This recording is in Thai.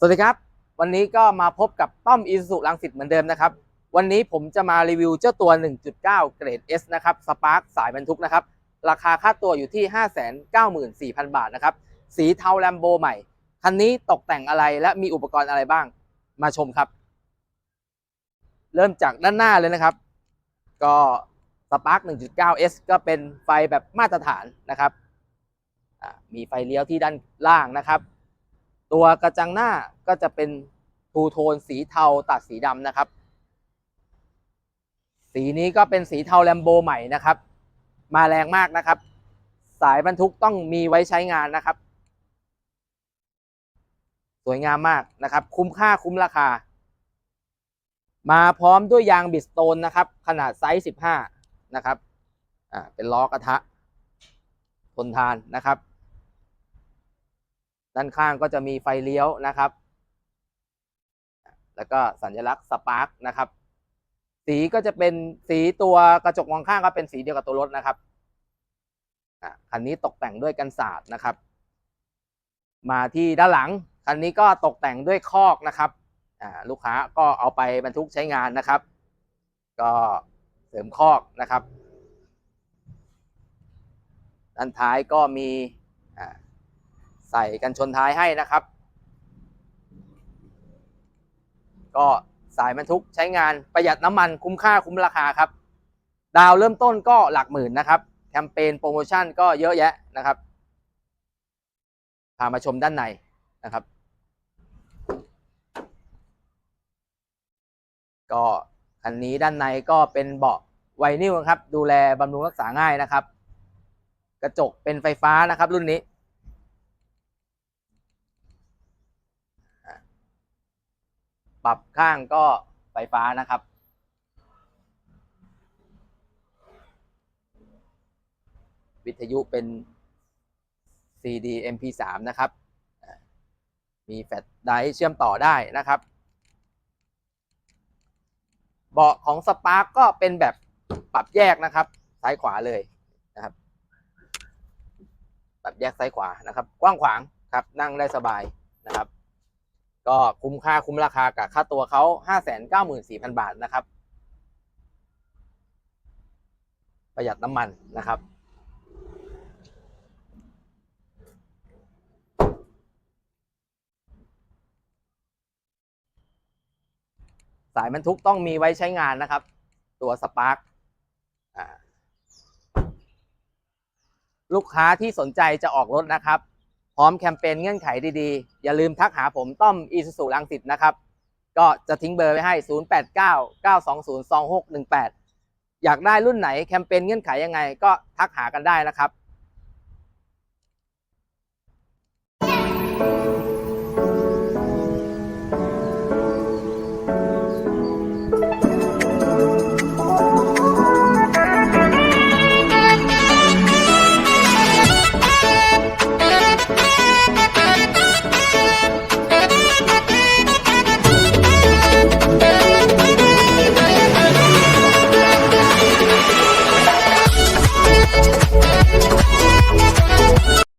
สวัสดีครับ วันนี้ก็มาพบกับต้อมอีสุรังสิตเหมือนเดิมนะครับ วันนี้ผมจะมารีวิวเจ้าตัว 1.9 เกรด S นะครับสปาร์คสายบรรทุกนะครับ ราคาค่าตัวอยู่ที่ 594,000 บาทนะครับ สีเทาแลมโบใหม่ คันนี้ตกแต่งอะไรและมีอุปกรณ์อะไรบ้างมาชมครับ เริ่มจากด้านหน้าเลยนะครับ ก็สปาร์ค1.9 S ก็เป็นไฟแบบมาตรฐานนะครับมีไฟเลี้ยวที่ด้านล่างนะครับ ตัวกระจังหน้าก็จะเป็นทูโทนสีเทาตัดสีดำนะครับ สีนี้ก็เป็นสีเทาแลมโบใหม่นะครับ มาแรงมากนะครับ สายบรรทุกต้องมีไว้ใช้งานนะครับ สวยงามมากนะครับ คุ้มค่าคุ้มราคา มาพร้อมด้วยยางบิดสโตนนะครับ ขนาดไซส์ 15 นะครับ อ่า เป็นล้อกระทะ ทนทานนะครับ ด้านข้างก็จะมีไฟเลี้ยวนะครับ แล้วก็สัญลักษณ์สปาร์กนะครับ สีก็จะเป็นสีตัวกระจกมองข้างก็เป็นสีเดียวกับตัวรถนะครับคันนี้ตกแต่งด้วยกันศาสตร์นะครับ มาที่ด้านหลัง คันนี้ก็ตกแต่งด้วยคอกนะครับลูกค้าก็เอาไปบรรทุกใช้งานนะครับ ก็เสริมคอกนะครับ ด้านท้ายก็มีอ่า ใส่กันชนท้ายให้นะครับ ก็สายบรรทุกใช้งานประหยัดน้ำมันคุ้มค่าคุ้มราคาครับ ดาวเริ่มต้นก็หลักหมื่นนะครับ แคมเปญโปรโมชั่นก็เยอะแยะนะครับ พามาชมด้านในนะครับ ก็คันนี้ด้านในก็เป็นเบาะไวนิลครับ ดูแลบำรุงรักษาง่ายนะครับ กระจกเป็นไฟฟ้านะครับรุ่นนี้ ปรับข้างก็ไฟฟ้านะครับ วิทยุเป็น CD MP3 นะครับ มีแฟลชไดรฟ์เชื่อมต่อได้นะครับ เบาะของสปาร์กก็เป็นแบบปรับแยกนะครับ ซ้ายขวาเลยนะครับ ปรับแยกซ้ายขวานะครับ กว้างขวางครับนั่งได้สบายนะครับ ก็คุ้มค่าคุ้มราคากับค่าตัวเขา594,000 บาทนะครับ ประหยัดน้ำมันนะครับสายบรรทุกต้องมีไว้ใช้งานนะครับ ตัวสปาร์กลูกค้าที่สนใจจะออกรถนะครับ พร้อมแคมเปญเงื่อนไขดีๆ อย่าลืมทักหาผมต้อมอีสุสุลังสิตนะครับ ก็จะทิ้งเบอร์ไว้ให้ 0899202618 อยากได้รุ่นไหนแคมเปญเงื่อนไขยังไงก็ทักหากันได้นะครับ